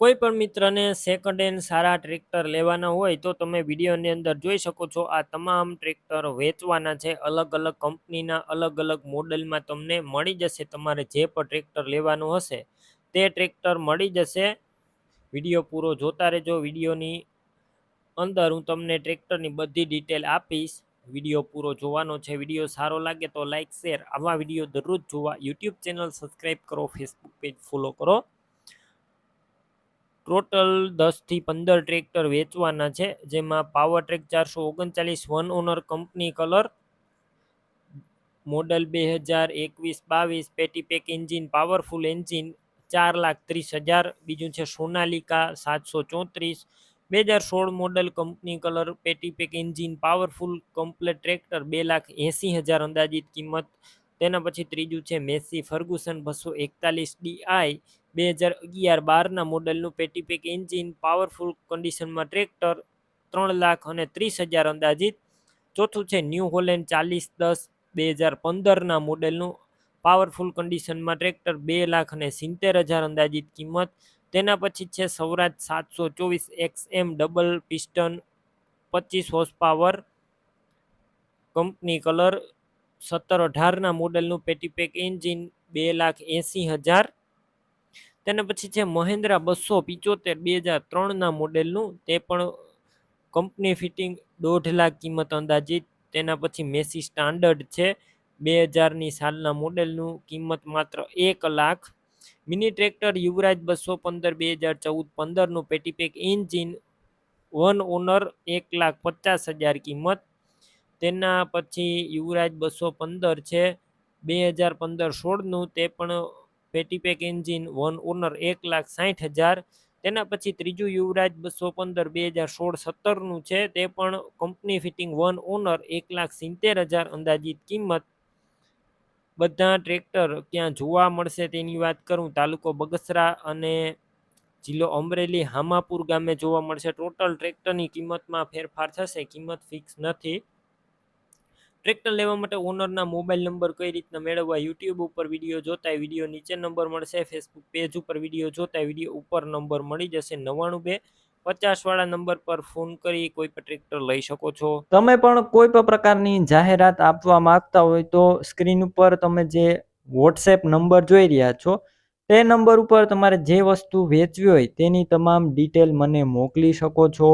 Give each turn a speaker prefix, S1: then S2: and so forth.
S1: કોઈ પણ મિત્રને સેકન્ડ હેન્ડ સારા ટ્રેક્ટર લેવાના હોય તો તમે વિડીયોની અંદર જોઈ શકો છો, આ તમામ ટ્રેક્ટર વેચવાના છે, અલગ અલગ કંપનીના અલગ અલગ મોડલમાં તમને મળી જશે, તમારે જે પણ ટ્રેક્ટર લેવાનું હશે તે ટ્રેક્ટર મળી જશે. વીડિયો પૂરો જોતા રહેજો, વિડીયોની અંદર હું તમને ટ્રેક્ટરની બધી ડિટેલ આપીશ, વીડિયો પૂરો જોવાનો છે, વીડિયો સારો લાગે તો લાઇક શેર આવા વીડિયો દરરોજ જોવા યુટ્યુબ ચેનલ સબસ્ક્રાઈબ કરો ફેસબુક પેજ ફોલો કરો. ટોટલ દસથી પંદર ટ્રેક્ટર વેચવાના છે, જેમાં પાવર ટ્રેક ચારસો ઓગણચાલીસ, one owner company colour, model બે હજાર એકવીસ બાવીસ પેટીપેક એન્જિન, પાવરફુલ એન્જિન ચાર લાખ ત્રીસ હજાર, બીજું છે સોનાલિકા સાતસો ચોત્રીસ, બે હજાર સોળ મોડલ કંપની કલર પેટીપેક એન્જિન, પાવરફુલ કમ્પ્લેટ ટ્રેક્ટર બે લાખ એંસી હજાર અંદાજિત કિંમત, તેના પછી ત્રીજું છે મેસી ફર્ગુસન, બસો એકતાલીસ ડીઆઈ બે હજાર અગિયાર બારના મોડલનું પેટીપેક એન્જિન પાવરફુલ કન્ડિશનમાં ટ્રેક્ટર ત્રણ લાખ અને ત્રીસ હજાર અંદાજિત. ચોથું છે ન્યૂ હોલેન્ડ ચાલીસ દસ બે હજાર પંદરના મોડેલનું પાવરફુલ કન્ડિશનમાં ટ્રેક્ટર બે લાખ અને સિત્તેર હજાર અંદાજિત કિંમત. તેના પછી છે સૌરાજ સાતસો ચોવીસ એક્સ એમ ડબલ પિસ્ટન પચીસ હોર્સ પાવર. કંપની કલર સત્તર અઢારના મોડેલનું પેટીપેક એન્જિન બે લાખ એંસી હજાર. તેના પછી છે મહેન્દ્રા બસો પિચોતેર, બે હજાર ત્રણના મોડેલનું, તે પણ કંપની ફિટિંગ દોઢ લાખ કિંમત અંદાજિત તેના પછી મેસી સ્ટાન્ડર્ડ છે, બે હજારની સાલના મોડેલનું કિંમત માત્ર એક લાખ. મિની ટ્રેક્ટર યુવરાજ બસો પંદર, બે હજાર ચૌદ, પંદરનું પેટીપેક એન્જિન, વન ઓનર એક લાખ પચાસ હજાર કિંમત. તેના પછી યુવરાજ બસો પંદર છે, બે હજાર પંદર સોળનું, તે પણ પેટીપેક એન્જિન વન ઓનર એક લાખ સાઠ હજાર. તેના પછી ત્રીજું યુવરાજ બસો પંદર, બે હજાર સોળ, સત્તરનું છે. તે પણ કંપની ફિટિંગ વન ઓનર એક લાખ સિત્તેર હજાર અંદાજિત કિંમત. બધા ટ્રેક્ટર ક્યાં જોવા મળશે તેની વાત કરું. તાલુકો બગસરા અને જિલ્લો અમરેલી, હામાપુર ગામે જોવા મળશે. ટોટલ ટ્રેક્ટરની કિંમતમાં ફેરફાર થશે. કિંમત ફિક્સ નથી. ટ્રેક્ટર લેવા માટે ઓનરના મોબાઈલ નંબર કઈ રીતના મેળવવા, યુટ્યુબ ઉપર વીડિયો જોતા વીડિયો નીચે નંબર મળશે, ફેસબુક પેજ ઉપર વીડિયો જોતા વીડિયો ઉપર નંબર મળી જશે, નવ્વાણું બે પચાસ વાળા નંબર પર ફોન કરી કોઈ પણ ટ્રેક્ટર લઈ શકો છો.
S2: તમે પણ કોઈ પણ પ્રકારની જાહેરાત આપવા માંગતા હોય તો સ્ક્રીન ઉપર તમે જે વોટ્સએપ નંબર જોઈ રહ્યા છો, તે નંબર ઉપર તમારે જે વસ્તુ વેચવી હોય તેની તમામ ડિટેલ મને મોકલી શકો છો.